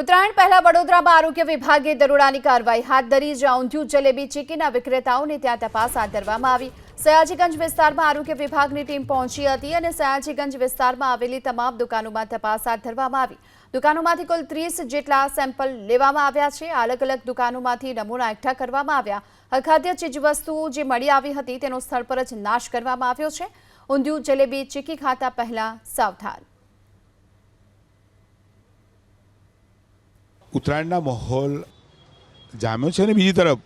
ઉત્તરાયણ પહેલા વડોદરામાં આરોગ્ય વિભાગે દરોડાની કાર્યવાહી હાથ ધરી, જ્યાં ઊંધિયું, જલેબી, ચીકીના વિક્રેતાઓને ત્યાં તપાસ હાથ ધરવામાં આવી. સયાજીગંજ વિસ્તારમાં આરોગ્ય વિભાગની ટીમ પહોંચી હતી અને સયાજીગંજ વિસ્તારમાં આવેલી તમામ દુકાનોમાં તપાસ હાથ ધરવામાં આવી. દુકાનોમાંથી કુલ ત્રીસ જેટલા સેમ્પલ લેવામાં આવ્યા છે. અલગ અલગ દુકાનોમાંથી નમૂના એકઠા કરવામાં આવ્યા. અખાદ્ય ચીજવસ્તુઓ જે મળી આવી હતી તેનો સ્થળ પર જ નાશ કરવામાં આવ્યો છે. ઊંધિયું, જલેબી, ચીકી ખાતા પહેલા સાવધાન. ઉત્તરાયણના માહોલ જામ્યો છે ને બીજી તરફ?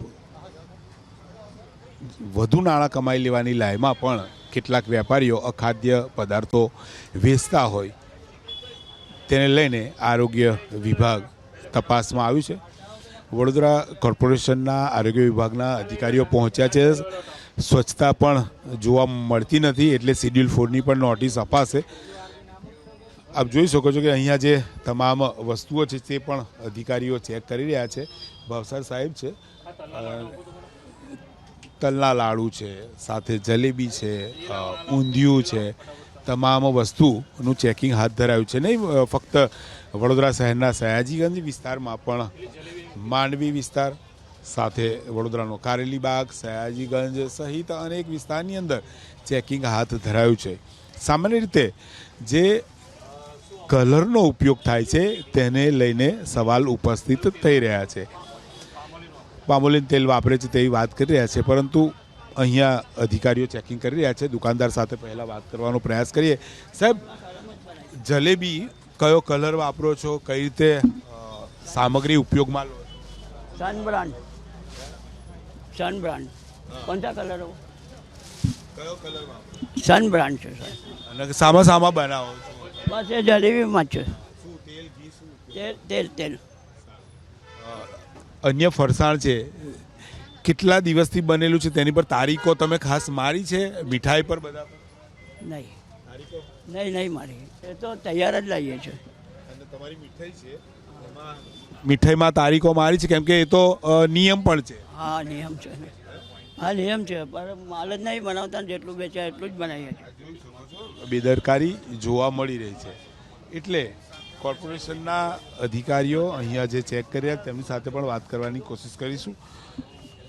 વધુ નાણાં કમાઈ લેવાની લાયમાં પણ કેટલાક વેપારીઓ અખાદ્ય પદાર્થો વેચતા હોય. તેને લઈને આરોગ્ય વિભાગ તપાસમાં આવ્યું છે. વડોદરા કોર્પોરેશનના આરોગ્ય વિભાગના અધિકારીઓ પહોંચ્યા છે. સ્વચ્છતા પણ જોવા મળતી નથી, એટલે શિડ્યુલ ફોરની પણ નોટિસ અપાશે. આપ જોઈ શકો છો કે અહીંયા જે તમામ વસ્તુઓ છે તે પણ અધિકારીઓ ચેક કરી રહ્યા છે, ભાવસાર સાહેબ છે તલના લાડુ છે, સાથે જલેબી છે ઊંધિયું છે, તમામ વસ્તુનું ચેકિંગ હાથ ધરાયું છે. નહીં ફક્ત વડોદરા શહેરના સયાજીગંજ વિસ્તારમાં પણ માંડવી વિસ્તાર, સાથે વડોદરાનો કારેલીબાગ, સયાજીગંજ સહિત અનેક વિસ્તારની અંદર ચેકિંગ હાથ ધરાયું છે. સામાન્ય રીતે જે કલરનો ઉપયોગ થાય છે તેને લઈને સવાલ ઉપસ્થિત થઈ રહ્યા છે. પામોલીન તેલ વાપરે છે તેવી વાત કરી રહ્યા છે પરંતુ અહીંયા અધિકારીઓ ચેકિંગ કરી રહ્યા છે. દુકાનદાર સાથે પહેલાં વાત કરવાનો પ્રયાસ કરીએ. સાહેબ જલેબી કયો કલર વાપરો છો? કઈ રીતે સામગ્રી ઉપયોગમાં લો સનબ્રાન્ડ સનબ્રાન્ડ કોણસા કલર કયો કલર સનબ્રાન્ડ છે? સર અને સામા સામા બનાવો છો? બસ એ જલેબીમાં જ છે. તેલ તેલ અન્ય ફરસાણ છે. કેટલા દિવસથી બનેલું છે તેની પર તારીખો તમે ખાસ મારી છે? મીઠાઈ પર બધા નહીં. નહીં નહીં મારી. એ તો તૈયાર જ લાવીએ છીએ. અને તમારી મીઠાઈ છે? મીઠાઈમાં તારીખો મારી છે? કેમ કે એ તો નિયમ પણ છે. હા નિયમ છે. હા નિયમ છે. પણ માલ જ નહીં બનાવતા જેટલું વેચાય એટલું જ બનાવીએ છીએ. બેદરકારી જોવા મળી રહી છે. એટલે કોર્પોરેશનના અધિકારીઓ અહીંયા જે ચેક કર્યા તેમની સાથે પણ વાત કરવાની કોશિશ કરીશું.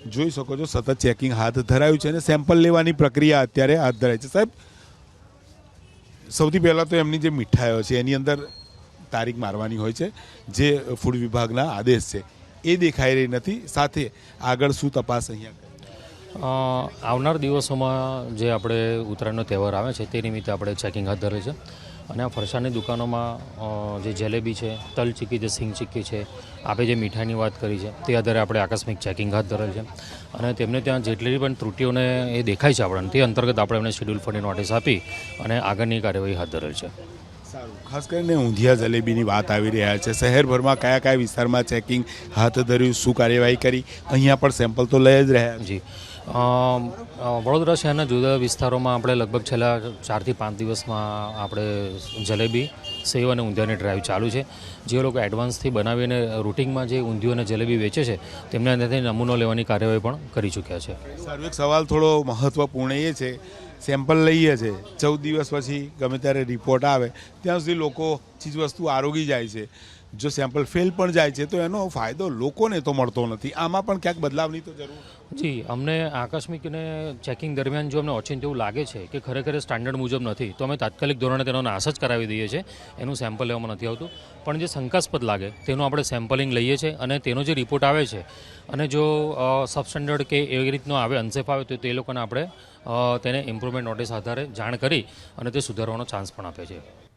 જોઈ શકો છો, સતત ચેકિંગ હાથ ધરાયું છે અને સેમ્પલ લેવાની પ્રક્રિયા અત્યારે હાથ ધરાય છે. સાહેબ, સૌથી પહેલાં તો એમની જે મીઠાઈઓ છે, એની અંદર તારીખ મારવાની હોય છે, જે ફૂડ વિભાગના આદેશ છે. એ દેખાઈ રહી નથી. સાથે આગળ શું તપાસ અહીંયા આવનાર દિવસોમાં જે આપણે ઉત્તરાયણનો તહેવાર આવે છે તે નિમિત્તે આપણે ચેકિંગ હાથ ધરે છે અને આ ફરસાણની દુકાનોમાં જે જલેબી છે તલ ચીક્કી છે સિંગ ચીક્કી છે આપણે જે મીઠાઈની વાત કરી છે તે આધારે આપણે આકસ્મિક ચેકિંગ હાથ ધરેલ છે. અને તેમને ત્યાં જેટલી પણ ત્રુટીઓને એ દેખાય છે આપણને તે અંતર્ગત આપણે એમને શેડ્યુલ ફંડની નોટિસ આપી અને આગળની કાર્યવાહી હાથ ધરેલ છે. સારું. ખાસ કરીને ઊંધિયા જલેબીની વાત આવી રહ્યા છે. શહેરભરમાં કયા કયા વિસ્તારમાં ચેકિંગ હાથ ધર્યું શું કાર્યવાહી કરી? અહીંયા પણ સેમ્પલ તો લઈ જ રહ્યા જી. વડોદરા શહેરના જુદા વિસ્તારોમાં આપણે લગભગ છેલ્લા ચારથી પાંચ દિવસમાં આપણે જલેબી, સેવ અને ઊંધિયાની ડ્રાઈવ ચાલુ છે. જે લોકો એડવાન્સથી બનાવીને રૂટિંગમાં જે ઊંધિયું અને જલેબી વેચે છે, તેમના અંદરથી નમૂનો લેવાની કાર્યવાહી પણ કરી ચૂક્યા છે. સર, એક સવાલ થોડો મહત્વપૂર્ણ એ છે સેમ્પલ લઈએ છે, ચૌદ દિવસ પછી ગમે ત્યારે રિપોર્ટ આવે, ત્યાં સુધી લોકો ચીજવસ્તુ આરોગી જાય છે. જો સેમ્પલ ફેલ પણ જાય છે, તો એનો ફાયદો લોકોને તો મળતો નથી. આમાં પણ ક્યાંક બદલાવની તો જરૂર. જી, અમને આકસ્મિક અને ચેકિંગ દરમિયાન જો અમને ઓચિંત એવું લાગે છે કે ખરેખર સ્ટાન્ડર્ડ મુજબ નથી, તો અમે તાત્કાલિક ધોરણે તેનો નાશ જ કરાવી દઈએ છીએ. એનું સેમ્પલ લેવામાં નથી આવતું. પણ જે શંકાસ્પદ લાગે, તેનું આપણે સેમ્પલિંગ લઈએ છીએ અને તેનો જે રિપોર્ટ આવે છે, અને જો સબસ્ટેન્ડર્ડ કે એવી રીતનો આવે અનસેફ આવે, તો તે લોકોને આપણે તેને ઇમ્પ્રુવમેન્ટ નોટિસ આધારે જાણ કરી અને તે સુધારવાનો ચાન્સ પણ આપે છે.